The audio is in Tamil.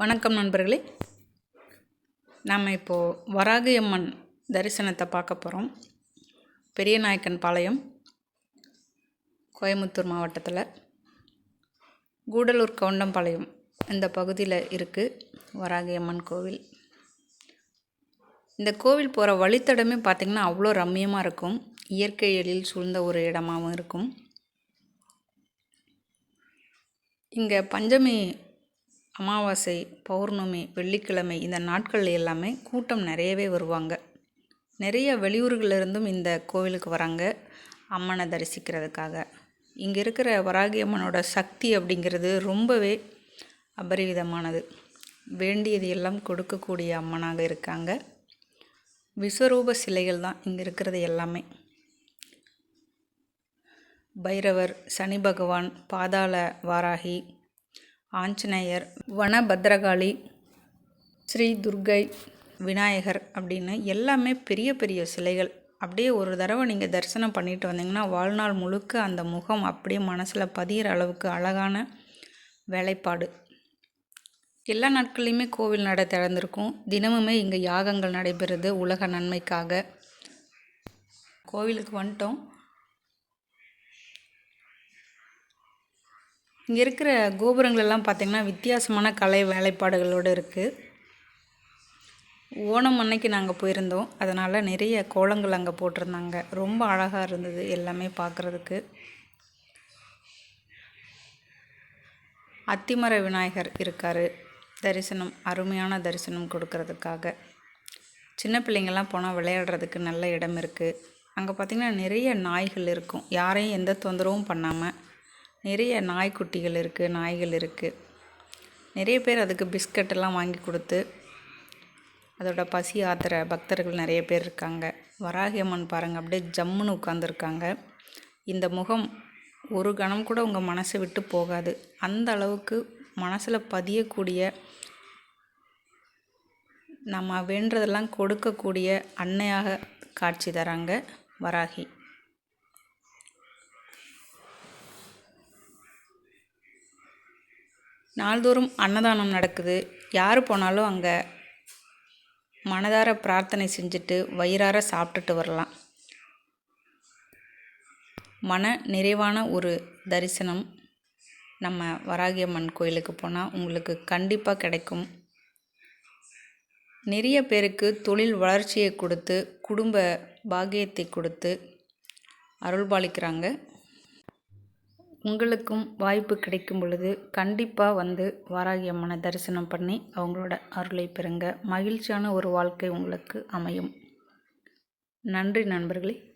வணக்கம் நண்பர்களே. நாம் இப்போது வராகியம்மன் தரிசனத்தை பார்க்க போகிறோம் பெரியநாயக்கன் பாளையம் கோயமுத்தூர் மாவட்டத்தில். கூடலூர் கவுண்டம்பாளையம் இந்த பகுதியில் இருக்குது வராகியம்மன் கோவில். இந்த கோவில் போகிற வழித்தடமே பார்த்திங்கன்னா அவ்வளோ ரம்மியமாக இருக்கும். இயற்கை எழில் சூழ்ந்த ஒரு இடமாகவும் இருக்கும். இங்கே பஞ்சமி அமாவாசை பௌர்ணமி வெள்ளிக்கிழமை இந்த நாட்கள் எல்லாமே கூட்டம் நிறையவே வருவாங்க. நிறைய வெளியூர்களிலிருந்தும் இந்த கோவிலுக்கு வராங்க அம்மனை தரிசிக்கிறதுக்காக. இங்கே இருக்கிற வராகி அம்மனோட சக்தி அப்படிங்கிறது ரொம்பவே அபரிவிதமானது. வேண்டியது எல்லாம் கொடுக்கக்கூடிய அம்மனாக இருக்காங்க. விஸ்வரூப சிலைகள் தான் இங்கே இருக்கிறது எல்லாமே. பைரவர் சனி பகவான் பாதாள வாராகி ஆஞ்சநேயர் வனபத்ரகாளி ஸ்ரீ துர்கை விநாயகர் அப்படின்னு எல்லாமே பெரிய பெரிய சிலைகள். அப்படியே ஒரு தடவை நீங்கள் தரிசனம் பண்ணிட்டு வந்தீங்கன்னா வாழ்நாள் முழுக்க அந்த முகம் அப்படியே மனசில் பதிகிற அளவுக்கு அழகான வேலைப்பாடு. எல்லா நாட்கள்லையுமே கோவில் நடை திறந்திருக்கும். தினமுமே இங்கே யாகங்கள் நடைபெறுது உலக நன்மைக்காக. கோவிலுக்கு வந்துட்டோம். இங்கே இருக்கிற கோபுரங்களெல்லாம் பார்த்திங்கன்னா வித்தியாசமான கலை வேலைப்பாடுகளோடு இருக்குது ஓணம் அன்னைக்கு நாங்கள் போயிருந்தோம். அதனால் நிறைய கோலங்கள் அங்கே போட்டிருந்தாங்க. ரொம்ப அழகாக இருந்தது எல்லாமே பார்க்குறதுக்கு அத்திமர விநாயகர் இருக்கார். தரிசனம் அருமையான தரிசனம் கொடுக்கறதுக்காக. சின்ன பிள்ளைங்கள்லாம் போனால் விளையாடுறதுக்கு நல்ல இடம் இருக்குது அங்கே பார்த்திங்கன்னா நிறைய நாய்கள் இருக்கும். யாரையும் எந்த தொந்தரவும் பண்ணாமல் நிறைய நாய்க்குட்டிகள் இருக்குது நாய்கள் இருக்குது நிறைய பேர் அதுக்கு பிஸ்கட்டெல்லாம் வாங்கி கொடுத்து அதோட பசி ஆத்துற பக்தர்கள் நிறைய பேர் இருக்காங்க. வராகி அம்மன் பாருங்கள் அப்படியே ஜம்முன்னு உட்காந்துருக்காங்க இந்த முகம் ஒரு கணம் கூட உங்கள் மனசை விட்டு போகாது. அந்த அளவுக்கு மனசில் பதியக்கூடிய நம்ம வேண்டதெல்லாம் கொடுக்கக்கூடிய அன்னையாக காட்சி தராங்க வராகி. நாள்தோறும் அன்னதானம் நடக்குது. யார் போனாலும் அங்கே மனதார பிரார்த்தனை செஞ்சுட்டு வயிறார சாப்பிட்டுட்டு வரலாம். மன நிறைவான ஒரு தரிசனம் நம்ம வராகியம்மன் கோயிலுக்கு போனால் உங்களுக்கு கண்டிப்பாக கிடைக்கும். நிறைய பேருக்கு தொழில் வளர்ச்சியை கொடுத்து குடும்ப பாகியத்தை கொடுத்து அருள்பாலிக்கிறாங்க. உங்களுக்கும் வாய்ப்பு கிடைக்கும் பொழுது கண்டிப்பாக வந்து வாராகி அம்மனை தரிசனம் பண்ணி அவங்களோட அருளை பெறுங்க. மகிழ்ச்சியான ஒரு வாழ்க்கை உங்களுக்கு அமையும். நன்றி நண்பர்களே.